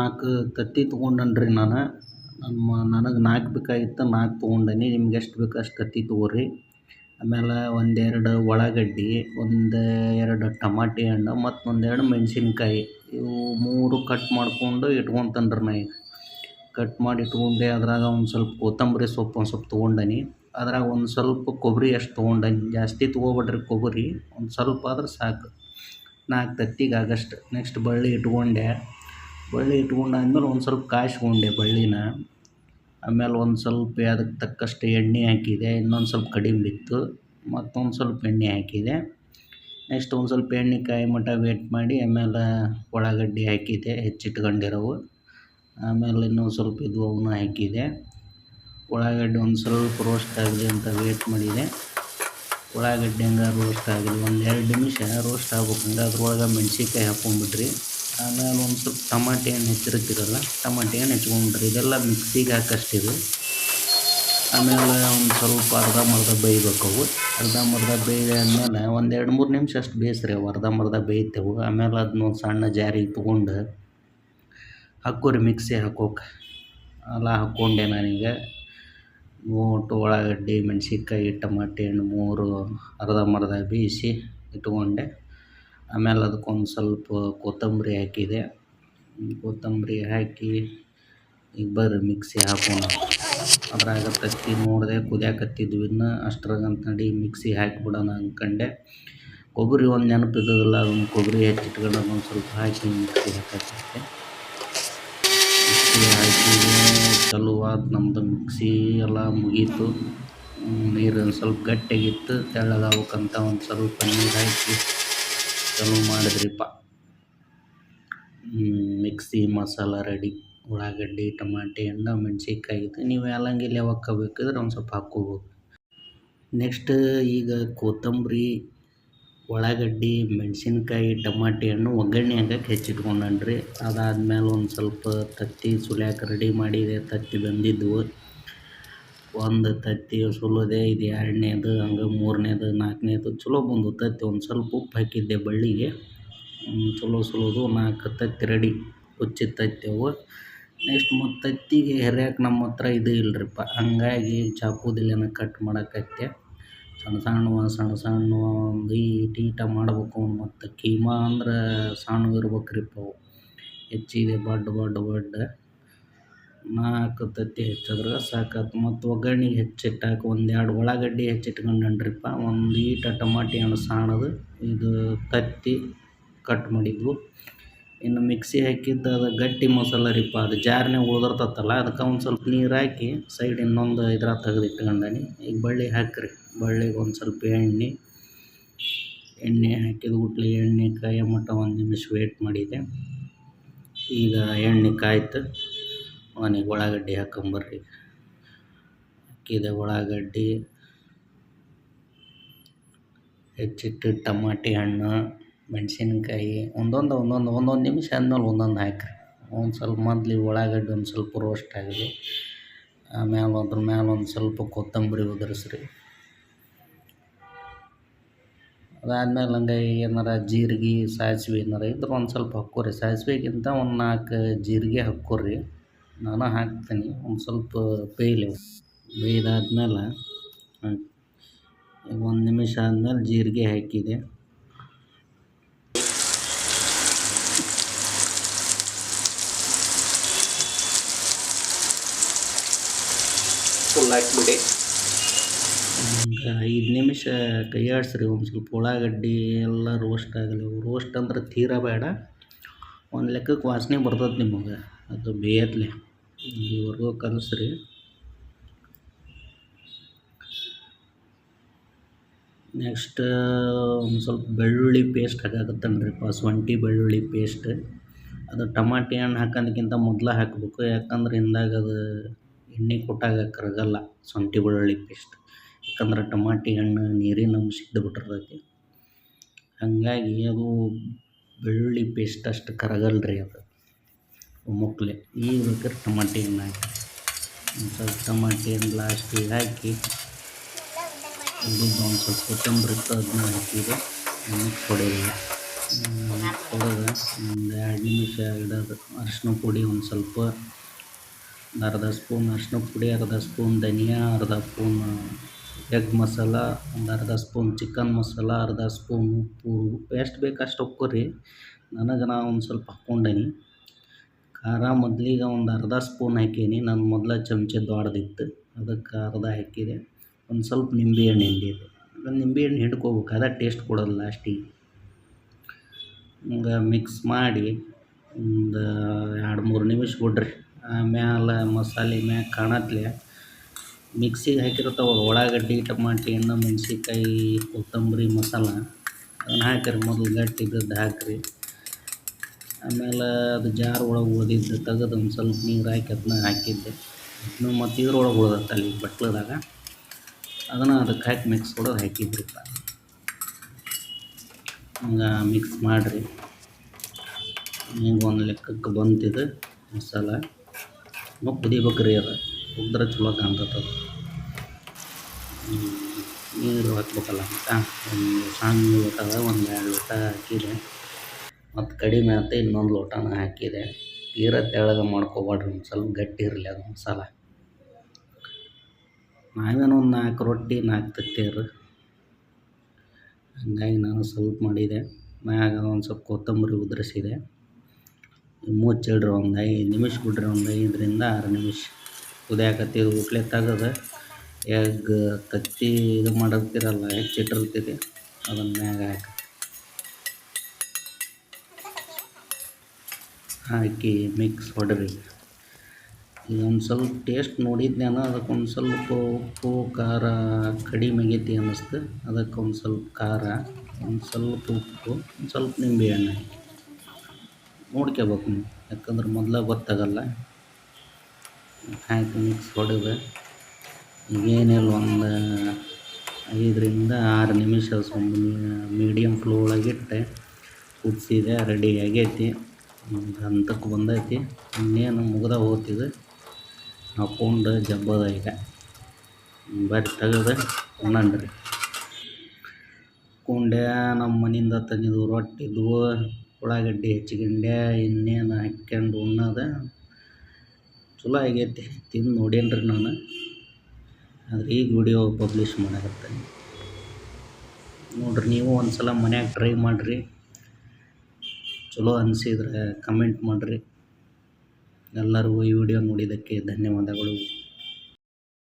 ನಾಲ್ಕು ತತ್ತಿ ತೊಗೊಂಡನ್ರಿ ನಾನು. ನಮ್ಮ ನನಗೆ ನಾಲ್ಕು ಬೇಕಾಗಿತ್ತು, ನಾಲ್ಕು ತೊಗೊಂಡೇನಿ. ನಿಮ್ಗೆ ಎಷ್ಟು ಬೇಕು ಅಷ್ಟು ತತ್ತಿ ತೊಗೊರಿ. ಆಮೇಲೆ ಒಂದೆರಡು ಉಳ್ಳಾಗಡ್ಡಿ ಒಂದು ಎರಡು ಟಮಾಟಿ ಹಣ್ಣು ಮತ್ತು ಒಂದೆರಡು ಮೆಣಸಿನ್ಕಾಯಿ. ಇವು ಮೂರು ಕಟ್ ಮಾಡಿಕೊಂಡು ಇಟ್ಕೊತೇನೆ ರೀ ನಾ ಈಗ. ಕಟ್ ಮಾಡಿ ಇಟ್ಕೊಂಡೆ, ಅದ್ರಾಗ ಒಂದು ಸ್ವಲ್ಪ ಕೊತ್ತಂಬರಿ ಸೊಪ್ಪು ಒಂದು ಸ್ವಲ್ಪ ತೊಗೊಂಡೇನಿ. ಅದ್ರಾಗ ಒಂದು ಸ್ವಲ್ಪ ಕೊಬ್ಬರಿ ಅಷ್ಟು ತೊಗೊಂಡೇನಿ. ಜಾಸ್ತಿ ತೊಗೋಬೇಡ್ರಿ ಕೊಬ್ಬರಿ, ಒಂದು ಸ್ವಲ್ಪ ಆದ್ರೆ ಸಾಕು. ನಾಲ್ಕು ತತ್ತಿಗೆ ಆಗಷ್ಟು ನೆಕ್ಸ್ಟ್ ಬಳ್ಳಿ ಇಟ್ಕೊಂಡೆ. ಬಳ್ಳಿ ಇಟ್ಕೊಂಡಾದ್ಮೇಲೆ ಒಂದು ಸ್ವಲ್ಪ ಕಾಯಿಸ್ಕೊಂಡೆ ಬಳ್ಳಿನ. ಆಮೇಲೆ ಒಂದು ಸ್ವಲ್ಪ ಅದಕ್ಕೆ ತಕ್ಕಷ್ಟು ಎಣ್ಣೆ ಹಾಕಿದೆ, ಇನ್ನೊಂದು ಸ್ವಲ್ಪ ಕಡಿಮೆ ಬಿತ್ತು, ಮತ್ತೊಂದು ಸ್ವಲ್ಪ ಎಣ್ಣೆ ಹಾಕಿದೆ. ನೆಕ್ಸ್ಟ್ ಒಂದು ಸ್ವಲ್ಪ ಎಣ್ಣೆ ಕಾಯಿ ಮಟ್ಟ ವೇಟ್ ಮಾಡಿ, ಆಮೇಲೆ ಉಳ್ಳಾಗಡ್ಡಿ ಹಾಕಿದೆ, ಹೆಚ್ಚಿಟ್ಕೊಂಡಿರೋವು. ಆಮೇಲೆ ಇನ್ನೊಂದು ಸ್ವಲ್ಪ ಇದು ಅವನ್ನ ಹಾಕಿದೆ. ಉಳ್ಳಾಗಡ್ಡಿ ಒಂದು ಸ್ವಲ್ಪ ರೋಸ್ಟ್ ಆಗಲಿ ಅಂತ ವೇಟ್ ಮಾಡಿದೆ. ಉಳ್ಳಾಗಡ್ಡಿ ಹಂಗೆ ರೋಸ್ಟ್ ಆಗಲಿ ಒಂದು ಎರಡು ನಿಮಿಷ ರೋಸ್ಟ್ ಆಗ್ಬೇಕು ಹಂಗೆ ಅದ್ರೊಳಗೆ ಮೆಣ್ಸಿನ್ಕಾಯಿ ಹಾಕ್ಕೊಂಬಿಡ್ರಿ ಆಮೇಲೆ ಒಂದು ಸ್ವಲ್ಪ ಟಮಾಟೆ ಹಣ್ಣು ಹೆಚ್ಚಿರ್ತೀರಲ್ಲ ಟಮಾಟೆ ಹಣ್ಣು ಹೆಚ್ಕೊಂಡ್ಬಿಟ್ರಿ ಇದೆಲ್ಲ ಮಿಕ್ಸಿಗೆ ಹಾಕಷ್ಟಿದೆ. ಆಮೇಲೆ ಒಂದು ಸ್ವಲ್ಪ ಅರ್ಧಂಬರ್ಧ ಬೇಯ್ಬೇಕು ಅವು. ಅರ್ಧಂಬರ್ಧ ಬೇಯ್ದಾದ್ಮೇಲೆ ಒಂದು ಎರಡು ಮೂರು ನಿಮಿಷ ಅಷ್ಟು ಬೇಯಿಸ್ರಿ ಅವು. ಅರ್ಧಂಬರ್ಧ ಬೇಯ್ತೇವೆ. ಆಮೇಲೆ ಅದನ್ನ ಒಂದು ಸಣ್ಣ ಜಾರಿಗೆ ತೊಗೊಂಡು ಹಾಕೋರಿ ಮಿಕ್ಸಿ ಹಾಕೋಕೆ. ಅಲ್ಲ ಹಾಕ್ಕೊಂಡೆ ನಾನೀಗ. ಮೂಟು ಉಳ್ಳಾಗಡ್ಡಿ ಮೆಣ್ಸಿನ್ಕಾಯಿ, ಟಮಾಟೆ ಹಣ್ಣು ಮೂರು ಅರ್ಧಂಬರ್ಧ ಬೇಯಿಸಿ ಇಟ್ಕೊಂಡೆ. ಆಮೇಲೆ ಅದಕ್ಕೊಂದು ಸ್ವಲ್ಪ ಕೊತ್ತಂಬರಿ ಹಾಕಿದೆ. ಕೊತ್ತಂಬರಿ ಹಾಕಿ ಈಗ ಬರ್ರಿ ಮಿಕ್ಸಿ ಹಾಕೋಣ. ಅದ್ರಾಗ ತತ್ತಿ ನೋಡಿದೆ ಕುದಿಯಾಕತ್ತಿದ್ವಿ ಇನ್ನು ನಡಿ ಮಿಕ್ಸಿ ಹಾಕಿಬಿಡೋಣ ಅಂದ್ಕಂಡೆ ಕೊಬ್ಬರಿ ಒಂದು ನೆನಪಿದ್ದಲ್ಲ ಅದನ್ನು ಕೊಬ್ಬರಿ ಹೆಚ್ಚಿಟ್ಕೊಂಡು ಅದೊಂದು ಸ್ವಲ್ಪ ಹಾಕಿ ಮಿಕ್ಸಿ ಹಾಕಿದೆ ಮಿಕ್ಸಿ ಹಾಕಿ ಚಲೋ ಆತು ನಮ್ದು ಮಿಕ್ಸಿ ಎಲ್ಲ ಮುಗೀತು. ನೀರು ಸ್ವಲ್ಪ ಗಟ್ಟಿಗಿತ್ತು, ತೆಳ್ಳಗಾಗಬೇಕಂತ ಒಂದು ಸ್ವಲ್ಪ ನೀರು ಹಾಕಿ ಚಲೋ ಮಾಡಿದ್ರಿಪ್ಪ. ಮಿಕ್ಸಿ ಮಸಾಲ ರೆಡಿ, ಉಳ್ಳಾಗಡ್ಡಿ, ಟಮಾಟೆ ಹಣ್ಣು ಮೆಣ್ಸಿನ್ಕಾಯಿ ಇದು ನೀವು ಯಾಲಂಗಿಲ್ಲ ಯಾವಾಗ ಬೇಕಿದ್ರೆ ಒಂದು ಸ್ವಲ್ಪ ಹಾಕ್ಕೋಬೋದು. ನೆಕ್ಸ್ಟ್ ಈಗ ಕೊತ್ತಂಬರಿ, ಉಳ್ಳಾಗಡ್ಡಿ, ಮೆಣಸಿನ್ಕಾಯಿ, ಟಮಾಟೆ, ಹಣ್ಣು ಒಗ್ಗರಣೆ ಹಾಕಕ್ಕೆ ಹೆಚ್ಚಿಟ್ಕೊಂಡನ್ರಿ. ಅದಾದ್ಮೇಲೆ ಒಂದು ಸ್ವಲ್ಪ ತತ್ತಿ ಸುಲಿಯಾಕೆ ರೆಡಿ ಮಾಡಿದೆ, ತತ್ತಿ ಬಂದಿದ್ದವು ಒಂದು ತತ್ತಿ ಸುಲಿದೆ ಇದು ಎರಡನೇದು, ಹಂಗೆ ಮೂರನೇದು, ನಾಲ್ಕನೇದು ಚಲೋ ಬಂದು ತತ್ತಿ. ಒಂದು ಸ್ವಲ್ಪ ಉಪ್ಪು ಹಾಕಿದ್ದೆ ಬಳ್ಳಿಗೆ. ಚಲೋ ಸುಲೋದು. ನಾಲ್ಕು ತತ್ತಿ ರೆಡಿ. ಹುಚ್ಚಿ ತತ್ತಿ ಅವು. ನೆಕ್ಸ್ಟ್ ಮತ್ತು ತತ್ತಿಗೆ ಹೆರ್ಯಾಕೆ ನಮ್ಮ ಹತ್ರ ಇದು ಇಲ್ಲರಿಪ್ಪ ಹಂಗಾಗಿ ಚಾಕುದಲ್ಲೇನ ಕಟ್ ಮಾಡಕತ್ತೆ. ಸಣ್ಣ ಸಣ್ಣವ ಸಣ್ಣ ಸಣ್ಣ ಒಂದು ಈಟ ಮಾಡ್ಬೇಕು ಮತ್ತು. ಕೀಮಾ ಅಂದ್ರೆ ಸಣ್ಣ ಇರ್ಬೇಕ್ರಿಪ್ಪ ಅವು. ಹೆಚ್ಚಿದೆ ಬಡ್ ಬಡ್ ಬಡ್ ನಾಲ್ಕು ತತ್ತಿ ಹೆಚ್ಚಿದ್ರೆ ಸಾಕಾತು. ಮತ್ತು ಒಗ್ಗರ್ಣೆಗೆ ಹೆಚ್ಚಿಟ್ಟಾಕ ಒಂದೆರಡು ಉಳ್ಳಾಗಡ್ಡಿ ಹೆಚ್ಚಿಟ್ಕೊಂಡೇನ್ರಿಪ್ಪ. ಒಂದು ಈಟ ಟಮಾಟಿ ಹಣ್ಣು ಸಾಣದು ಇದು ತತ್ತಿ ಕಟ್ ಮಾಡಿದ್ವು. ಇನ್ನು ಮಿಕ್ಸಿ ಹಾಕಿದ್ದು ಅದು ಗಟ್ಟಿ ಮಸಾಲ ರೀಪ್ಪ. ಅದು ಜಾರ್ನ್ಯಾಗ ಉಳಿದಿರ್ತತ್ತಲ್ಲ, ಅದಕ್ಕೆ ಒಂದು ಸ್ವಲ್ಪ ನೀರು ಹಾಕಿ ಸೈಡ್ ಇನ್ನೊಂದು ಇದ್ರ ತೆಗ್ದು ಇಟ್ಕೊಂಡೇನಿ ಈಗ ಬಳ್ಳಿ ಹಾಕ್ರಿ. ಬಳ್ಳಿಗೆ ಒಂದು ಸ್ವಲ್ಪ ಎಣ್ಣೆ ಎಣ್ಣೆ ಹಾಕಿದ ಗುಟ್ಲಿ ಎಣ್ಣೆ ಕಾಯೋ ಮಟ್ಟ ಒಂದು ನಿಮಿಷ ವೇಟ್ ಮಾಡಿದೆ. ಈಗ ಎಣ್ಣೆ ಕಾಯ್ತು. ಅವನಿಗೆ ಉಳ್ಳಾಗಡ್ಡಿ ಹಾಕೊಂಬರ್ರಿ ಅಕ್ಕಿದ ಉಳ್ಳಾಗಡ್ಡಿ, ಹೆಚ್ಚಿಟ್ಟು ಟಮಾಟಿ ಹಣ್ಣು, ಮೆಣಸಿನ್ಕಾಯಿ ಒಂದೊಂದು ಒಂದೊಂದು ಒಂದೊಂದು ನಿಮಿಷ ಆದ್ಮೇಲೆ ಒಂದೊಂದು ಹಾಕಿರಿ. ಒಂದು ಸ್ವಲ್ಪ ಮೊದ್ಲು ಉಳ್ಳಾಗಡ್ಡಿ ಒಂದು ಸ್ವಲ್ಪ ರೋಸ್ಟ್ ಆಗಲಿ, ಆಮೇಲೆ ಅದ್ರ ಮೇಲೆ ಒಂದು ಸ್ವಲ್ಪ ಕೊತ್ತಂಬರಿ ಉದುರಿಸ್ರಿ. ಅದಾದ್ಮೇಲೆ ಹಂಗೆ ಏನಾರ ಜೀರಿಗೆ, ಸಾಸಿವೆ ಏನಾರ ಇದ್ರೆ ಒಂದು ಸ್ವಲ್ಪ ಹಾಕ್ಕೋರಿ. ಸಾಸಿವೆಗಿಂತ ಒಂದು ನಾಲ್ಕು ಜೀರಿಗೆ ಹಾಕ್ಕೋರಿ. ನಾನು ಹಾಕ್ತೀನಿ. ಒಂದು ಸ್ವಲ್ಪ ಬೇಯಲಿ. ಬೇಯ್ದಾದ್ಮೇಲೆ ಒಂದು ನಿಮಿಷ ಆದಮೇಲೆ ಜೀರಿಗೆ ಹಾಕಿದೆ. ಹಾಕ್ಬಿಡಿ. ಐದು ನಿಮಿಷ ಕೈ ಆಡಿಸ್ರಿ ಒಂದು ಸ್ವಲ್ಪ ಉಳ್ಳಾಗಡ್ಡಿ ಎಲ್ಲ ರೋಸ್ಟ್ ಆಗಲಿ. ರೋಸ್ಟ್ ಅಂದ್ರೆ ತೀರಾ ಬೇಡ. ಒಂದು ಲೆಕ್ಕಕ್ಕೆ ವಾಸನೆ ಬರ್ತದೆ ನಿಮಗೆ. ಅದು ಬೇಯತ್ಲೆ ಇಲ್ಲಿವರೆಗೂ ರೀ. ನೆಕ್ಸ್ಟ್ ಒಂದು ಸ್ವಲ್ಪ ಬೆಳ್ಳುಳ್ಳಿ ಪೇಸ್ಟ್ ಹಾಕಾಕತ್ತೇನ್ರಿಪ್ಪ ಶುಂಠಿ ಬೆಳ್ಳುಳ್ಳಿ ಪೇಸ್ಟ್ ಅದು ಟಮಾಟಿ ಹಣ್ಣು ಹಾಕೋದಕ್ಕಿಂತ ಮೊದಲು ಹಾಕಬೇಕು. ಯಾಕಂದ್ರೆ ಹಿಂದಾಗ ಅದು ಎಣ್ಣೆ ಕೊಟ್ಟಾಗ ಕರಗಲ್ಲ ಶುಂಠಿ ಬೆಳ್ಳುಳ್ಳಿ ಪೇಸ್ಟ್ ಯಾಕಂದ್ರೆ ಟಮಾಟಿ ಹಣ್ಣು ನೀರಿನ ಅಂಶ ಬಿಟ್ಟಿರ್ತೈತಿ ಹಾಗಾಗಿ ಅದು ಬೆಳ್ಳುಳ್ಳಿ ಪೇಸ್ಟ್ ಅಷ್ಟು ಕರಗಲ್ಲ ರೀ ಅದು. ಮುಕ್ಲೆ. ಈಗ ಬೇಕಾದ್ರೆ ಟಮಾಟಿ ಹಣ್ಣು ಹಾಕಿ. ಒಂದು ಸ್ವಲ್ಪ ಟಮಾಟಿ ಹಣ್ಣು ಲಾಸ್ಟಿಗೆ ಹಾಕಿ. ಒಂದು ಸ್ವಲ್ಪ ಕೊತ್ತಂಬರಿ ಇತ್ತು ಅದನ್ನ ಹಾಕಿದ್ರೆ ಮಿಕ್ಸ್ ಹೊಡೆಯಿಲ್ಲ ಕೊಡೋದು. ಒಂದು ಎರಡು ನಿಮಿಷ ಇಡೋದು ಅರಿಶಿನ ಪುಡಿ ಒಂದು ಸ್ವಲ್ಪ, ಅರ್ಧ ಸ್ಪೂನ್ ಅರಿಶಿನ ಪುಡಿ, ಅರ್ಧ ಸ್ಪೂನ್ ಧನಿಯಾ, ಅರ್ಧ ಸ್ಪೂನ್ ಎಗ್ ಮಸಾಲ, ಒಂದು ಅರ್ಧ ಸ್ಪೂನ್ ಚಿಕನ್ ಮಸಾಲ, ಅರ್ಧ ಸ್ಪೂನ್ ಉಪ್ಪು. ಎಷ್ಟು ಬೇಕು ಅಷ್ಟು ರೀ ನನಗೆ ನಾ ಒಂದು ಸ್ವಲ್ಪ ಹಾಕ್ಕೊಂಡೇನಿ ಖಾರ ಮೊದಲಿಗೆ ಒಂದು ಅರ್ಧ ಸ್ಪೂನ್ ಹಾಕೀನಿ. ನಾನು ಮೊದಲ ಚಮಚ ದೊಡ್ಡದಿತ್ತು. ಅದಕ್ಕೆ ಅರ್ಧ ಹಾಕಿದೆ. ಒಂದು ಸ್ವಲ್ಪ ನಿಂಬೆ ಹಣ್ಣು ಹಿಂಡಿದೆ. ನಿಂಬೆ ಹಣ್ಣು ಹಿಂಡ್ಕೋಬೇಕು. ಅದೇ ಟೇಸ್ಟ್ ಕೊಡೋದು ಲಾಸ್ಟಿಗೆ ಹಿಂಗೆ ಮಿಕ್ಸ್ ಮಾಡಿ ಒಂದು ಎರಡು ಮೂರು ನಿಮಿಷ ಬಿಡ್ರಿ. ಆಮ್ಯಾಲ ಮಸಾಲೆ ಮ್ಯಾಗ ಕಾಣತ್ಲೆ. ಮಿಕ್ಸಿಗೆ ಹಾಕಿರ್ತಾವಲ್ಲ ಉಳ್ಳಾಗಡ್ಡಿ, ಟಮಾಟಿ, ಎಣ್ಣೆ, ಮೆಣಸಿನ್ಕಾಯಿ, ಕೊತ್ತಂಬರಿ, ಮಸಾಲ. ಅದನ್ನ ಹಾಕಿರಿ. ಮೊದಲು ಗಟ್ಟಿ ಇದ್ದದ್ದು ಹಾಕಿರಿ. ಆಮೇಲೆ ಅದು ಜಾರ್ ಒಳಗೆ ಉಳ್ದಿದ್ದು ತೆಗೆದು ಒಂದು ಸ್ವಲ್ಪ ನೀರು ಹಾಕಿ ಅದನ್ನ ಹಾಕಿದ್ದೆ. ಇನ್ನು ಮತ್ತು ಇದ್ರೊಳಗೆ ಉಳ್ದತ್ತೆ ಅಲ್ಲಿ ಬಟ್ಲದಾಗ. ಅದನ್ನು ಅದಕ್ಕೆ ಹಾಕಿ ಮಿಕ್ಸ್ ಕೊಡೋದು ಹಾಕಿದ್ರಿಪ್ಪ ಹಂಗೆ ಮಿಕ್ಸ್ ಮಾಡಿರಿ. ಹಿಂಗೆ ಒಂದು ಲೆಕ್ಕಕ್ಕೆ ಬಂತಿದೆ ಮಸಾಲ. ಮತ್ತು ಕುದಿಬೇಕು ರೀ ಅದು. ಕುದ್ರೆ ಚಲೋ ಕಾಣ್ತದೆ ನೀರು ಹಾಕ್ಬೇಕಲ್ಲ ಒಂದು ಸಣ್ಣ ಲೋಟದ ಒಂದು ಎರಡು ಲೋಟ ಹಾಕಿದೆ. ಮತ್ತು ಕಡಿಮೆ ಅಂತ ಇನ್ನೊಂದು ಲೋಟನ ಹಾಕಿದೆ. ತೀರ ತೆಳ್ಳಗೆ ಮಾಡ್ಕೊಬೇಡ್ರಿ ಒಂದು ಸ್ವಲ್ಪ ಗಟ್ಟಿ ಇರಲಿ ಅದು ಮಸಾಲ ನಾವೇನೋ ಒಂದು ನಾಲ್ಕು ರೊಟ್ಟಿ, ನಾಲ್ಕು ತತ್ತೀರಿ ಹಂಗಾಗಿ ನಾನು ಸ್ವಲ್ಪ ಮಾಡಿದೆ. ಮ್ಯಾಗ ಒಂದು ಸ್ವಲ್ಪ ಕೊತ್ತಂಬರಿ ಉದುರಿಸಿದೆ. ಮುಚ್ಚಿಡ್ರಿ ಒಂದು ಐದು ನಿಮಿಷ ಬಿಡ್ರಿ ಒಂದು ಐದರಿಂದ ಆರು ನಿಮಿಷ. ಕುದಿಯಾಕತ್ತಿದ್ದು ಹುಟ್ಲೆ ತೆಗೆದು ಎಗ್, ತತ್ತಿ ಇದು ಮಾಡಿರ್ತೀರಲ್ಲ ಹೆಚ್ಚಿಟ್ಟಿರ್ತೀರಿ ಅದನ್ನ ಮ್ಯಾಗ ಹಾಕಿ ಹಾಕಿ ಮಿಕ್ಸ್ ಹೊಡ್ರಿ. ಒಂದು ಸ್ವಲ್ಪ ಟೇಸ್ಟ್ ನೋಡಿದ್ನೇನ ಅದಕ್ಕೆ ಒಂದು ಸ್ವಲ್ಪ ಉಪ್ಪು, ಖಾರ ಕಡಿಮೆ ಆಗೈತಿ ಅನ್ನಿಸ್ತು. ಅದಕ್ಕೆ ಒಂದು ಸ್ವಲ್ಪ ಖಾರ, ಒಂದು ಸ್ವಲ್ಪ ಉಪ್ಪು, ಒಂದು ಸ್ವಲ್ಪ ನಿಂಬೆ ಹಣ್ಣು ಹಾಕಿ ನೋಡ್ಕೋಬೇಕು ಯಾಕಂದ್ರೆ ಮೊದಲೇ ಗೊತ್ತಾಗಲ್ಲ. ಹಾಕಿ ಮಿಕ್ಸ್ ಹೊಡೆದು. ಈಗೇನಿಲ್ಲ, ಒಂದು ಐದರಿಂದ ಆರು ನಿಮಿಷ ಸ್ವಲ್ಪ ಮೀಡಿಯಮ್ ಫ್ಲೋ ಒಳಗಿಟ್ಟೆ ಕುದಿಸಿದೆ ರೆಡಿ ಆಗೈತಿ. ಹಂತಕ್ಕೆ ಬಂದೈತಿ. ಇನ್ನೇನು ಮುಗ್ದ ಹೋಗ್ತಿದೆ. ಹಾಕೊಂಡು ಜಬ್ಬದ ಈಗ. ಬರ್ರಿ ತೆಗೆದು ಉಣ್ಣಂಡ್ರಿ ಕುಂಡೆ ನಮ್ಮ ಮನೆಯಿಂದ ರೊಟ್ಟಿ, ಇದ್ವು ಉಳ್ಳಾಗಡ್ಡಿ ಹೆಚ್ಚಿಗಂಡೆ ಇನ್ನೇನು ಹಾಕ್ಯಂಡು ಉಣ್ಣೋದು. ಚಲೋ ಆಗೈತಿ. ತಿಂದು ನೋಡೇನ್ರಿ ನಾನು. ಆದ್ರೆ ಈಗ ವಿಡಿಯೋ ಪಬ್ಲಿಷ್ ಮಾಡಕತ್ತೀನಿ. ನೋಡ್ರಿ ನೀವು ಒಂದು ಸಲ ಮನ್ಯಾಗ ಟ್ರೈ ಮಾಡಿರಿ. ಚಲೋ ಅನಿಸಿದ್ರೆ ಕಮೆಂಟ್ ಮಾಡಿರಿ. ಎಲ್ಲರಿಗೂ ಈ ವಿಡಿಯೋ ನೋಡಿದ್ದಕ್ಕೆ ಧನ್ಯವಾದಗಳು.